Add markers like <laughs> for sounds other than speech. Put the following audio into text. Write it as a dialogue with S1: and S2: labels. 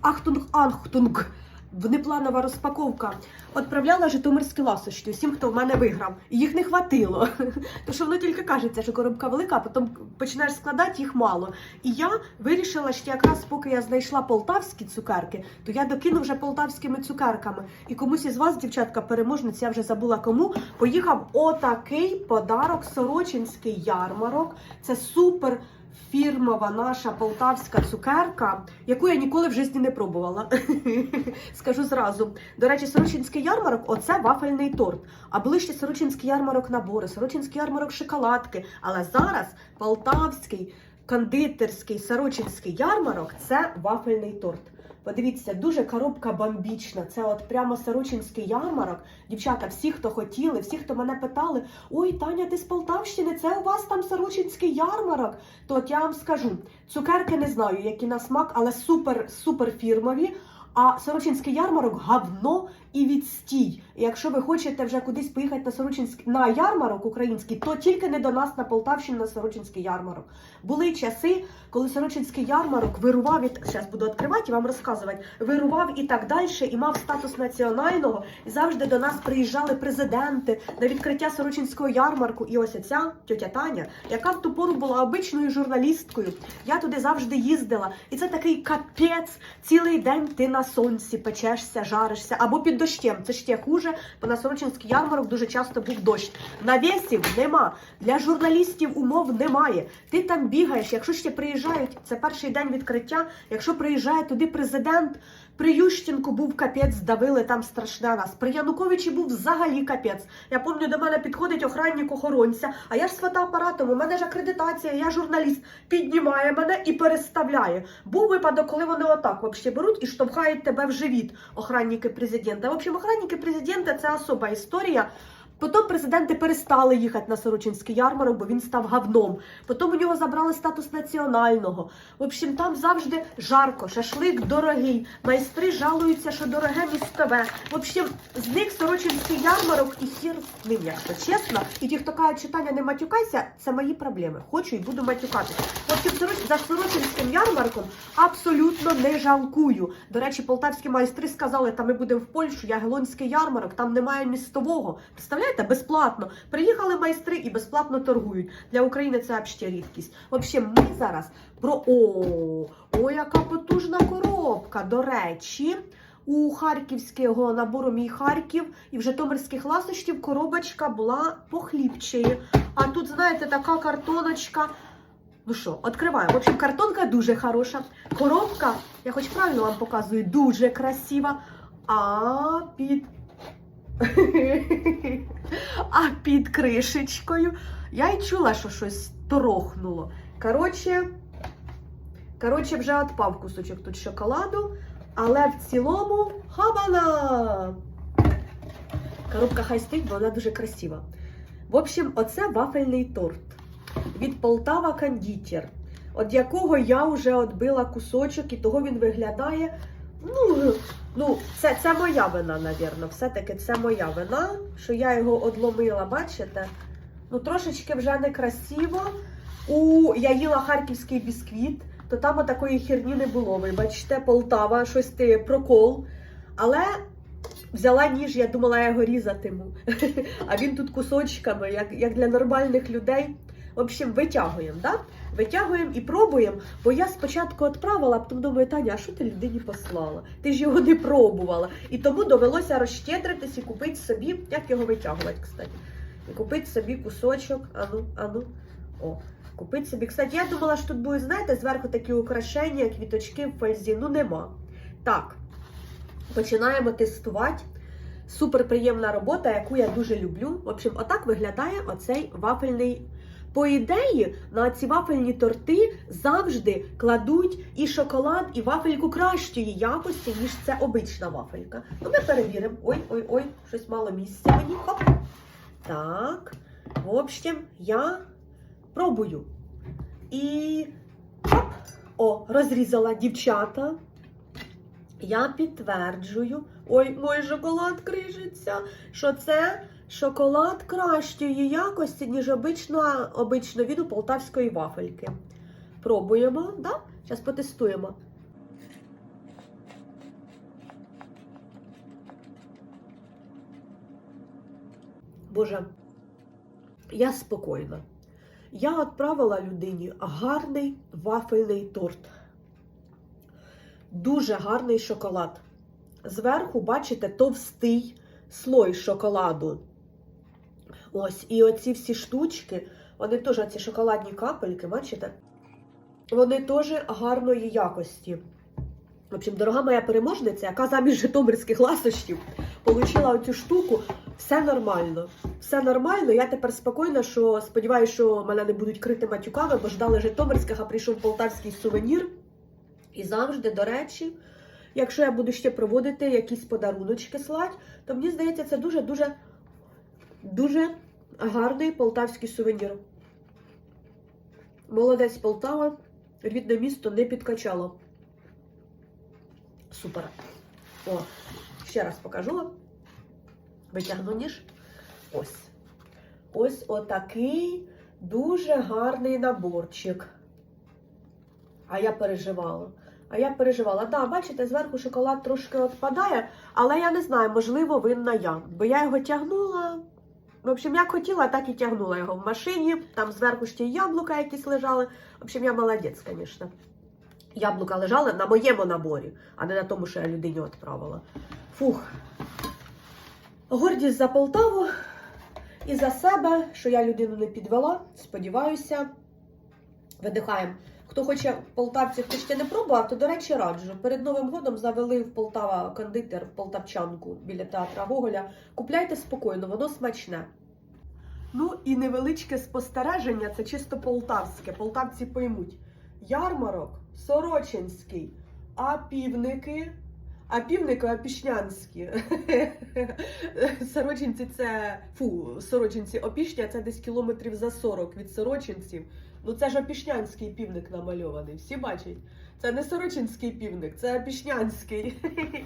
S1: Ахтунг Анхтунг. Внепланова розпаковка. Отправляла житомирські ласощі усім, хто в мене виграв. Їх не хватило. <laughs> Тому що воно тільки кажеться, що коробка велика, а потім починаєш складати їх мало. І я вирішила, що якраз поки я знайшла полтавські цукерки, то я докину вже полтавськими цукерками. І комусь із вас, дівчатка, переможниць, я вже забула кому, поїхав отакий подарок Сорочинський ярмарок. Це супер. Фірмова наша полтавська цукерка, яку я ніколи в житті не пробувала. <laughs> Скажу зразу. До речі, Сорочинський ярмарок оце вафельний торт. А ближче Сорочинський ярмарок набори, Сорочинський ярмарок шоколадки. Але зараз полтавський кондитерський Сорочинський ярмарок це вафельний торт. Подивіться, дуже коробка бомбічна. Це от прямо Сорочинський ярмарок. Дівчата, всі, хто хотіли, всі, хто мене питали: ой, Таня, ти з Полтавщини, це у вас там Сорочинський ярмарок. То от я вам скажу, цукерки не знаю, які на смак, але супер, супер фірмові. А Сорочинський ярмарок говно і відстій. Якщо ви хочете вже кудись поїхати на Сорочинський на ярмарок український, то тільки не до нас на Полтавщину на Сорочинський ярмарок. Були часи, коли Сорочинський ярмарок вирував від зараз буду відкривати і вам розказувати. Вирував і так далі, і мав статус національного. І завжди до нас приїжджали президенти на відкриття Сорочинського ярмарку. І ось ця тьотя Таня, яка в ту пору була обичною журналісткою. Я туди завжди їздила. І це такий капець. Цілий день ти на сонці печешся, жаришся або під дощем. Це ще хуже, бо на Сорочинський ярмарок дуже часто був дощ. Навісів нема. Для журналістів умов немає. Ти там бігаєш. Якщо ще приїжджають, це перший день відкриття. Якщо приїжджає туди президент, при Ющенку був капець, давили там страшне нас. При Януковичі був взагалі капець. Я пам'ятаю, до мене підходить охранник охоронця, а я ж з фотоапаратом, у мене ж акредитація, я журналіст. Піднімає мене і переставляє. Був випадок, коли вони отак вообще беруть і штовхають тебе в живіт, охранники президента. В общем, охранники президента це особа історія. Потім президенти перестали їхати на Сорочинський ярмарок, бо він став говном. Потім у нього забрали статус національного. В общем, там завжди жарко, шашлик дорогий. Майстри жалуються, що дороге місцеве. В общем, з них Сорочинський ярмарок і хір ним, якщо чесно. І ті, хто кажуть, що Таня не матюкайся, це мої проблеми. Хочу і буду матюкатися. За Сорочинським ярмарком абсолютно не жалкую. До речі, полтавські майстри сказали, та ми будемо в Польщу, Ягелонський ярмарок, там немає містового. Представляєте, безплатно. Приїхали майстри і безплатно торгують. Для України це взагалі рідкість. В общем, ми зараз про о, о, яка потужна коробка. До речі. У харківського набору мій Харків і в Житомирських ласощів коробочка була похлібчею. А тут, знаєте, така картоночка. Ну що, відкриваємо. В общем, картонка дуже хороша. Коробка, я хоч правильно вам показую, дуже красива. А під. <laughs> а під кришечкою я й чула, що щось торохнуло. Коротше, коротше, вже відпав кусочок тут шоколаду, але в цілому хабана! Коробка хай стоїть, бо вона дуже красива. В общем, оце вафельний торт від Полтава Кондитер, від якого я вже відбила кусочок, і того він виглядає. Ну, ну це, це моя вина, навірно. Все-таки це моя вина, що я його одломила, бачите? Ну, трошечки вже некрасиво. У я їла харківський бісквіт, то там такої херні не було. Ви бачите, Полтава, щось ти прокол. Але взяла ніж, я думала, я його різатиму. <laughs> А він тут кусочками, як, як для нормальних людей. В общем, витягуємо, да? Витягуємо і пробуємо. Бо я спочатку відправила, а потім думаю, Таня, а що ти людині послала? Ти ж його не пробувала. І тому довелося розщедритись і купити собі, як його витягувати, кстати. І купити собі кусочок. Ану, ану. О, купити собі. Кстати, я думала, що тут будуть, знаєте, зверху такі украшення, квіточки в фользі. Ну, нема. Так, починаємо тестувати. Супер приємна робота, яку я дуже люблю. В общем, отак виглядає оцей вафельний. По ідеї, на ці вафельні торти завжди кладуть і шоколад, і вафельку кращої якості, ніж це обична вафелька. Ну, ми перевіримо. Ой, ой, ой, щось мало місця мені. Хоп. Так. В общем, я пробую. І хоп. О, розрізала дівчата. Я підтверджую, ой, мой шоколад крижиться, що це шоколад кращої якості, ніж обично, обично від полтавської вафельки. Пробуємо, да? Зараз потестуємо. Боже, я спокійна. Я відправила людині гарний вафельний торт. Дуже гарний шоколад. Зверху, бачите, товстий слой шоколаду. Ось, і оці всі штучки, вони теж, ці шоколадні капельки, бачите? Вони теж гарної якості. В общем, дорога моя переможниця, яка замість житомирських ласощів отримала оцю штуку, все нормально. Все нормально. Я тепер спокійна, що сподіваюся, що мене не будуть крити матюками, бо ждали житомирських, а прийшов полтавський сувенір. І завжди, до речі, якщо я буду ще проводити якісь подаруночки слать, то мені здається, це дуже-дуже дуже гарний полтавський сувенір. Молодець Полтава, рідне місто не підкачало. Супер. О, ще раз покажу вам. Витягну ніж. Ось. Ось отакий дуже гарний наборчик. А я переживала. А я переживала. Да, бачите, зверху шоколад трошки відпадає, але я не знаю, можливо, винна я. Бо я його тягнула. В общем, як хотіла, так і тягнула його в машині. Там зверху ще й яблука якісь лежали. В общем, я молодець, звісно. Яблука лежали на моєму наборі, а не на тому, що я людині відправила. Фух. Гордість за Полтаву і за себе, що я людину не підвела. Сподіваюся. Видихаємо. Хто хоче полтавці, хто ще не пробував, то, до речі, раджу. Перед Новим годом завели в Полтава кондитер в Полтавчанку біля театра Гоголя. Купляйте спокійно, воно смачне. Ну і невеличке спостереження, це чисто полтавське. Полтавці поймуть. Ярмарок Сорочинський, а півники. А півники опішнянські. <laughs> Сорочинці це фу, сорочинці опішня це десь кілометрів за 40 від сорочинців. Ну це ж опішнянський півник намальований. Всі бачать. Це не сорочинський півник, це опішнянський. <laughs>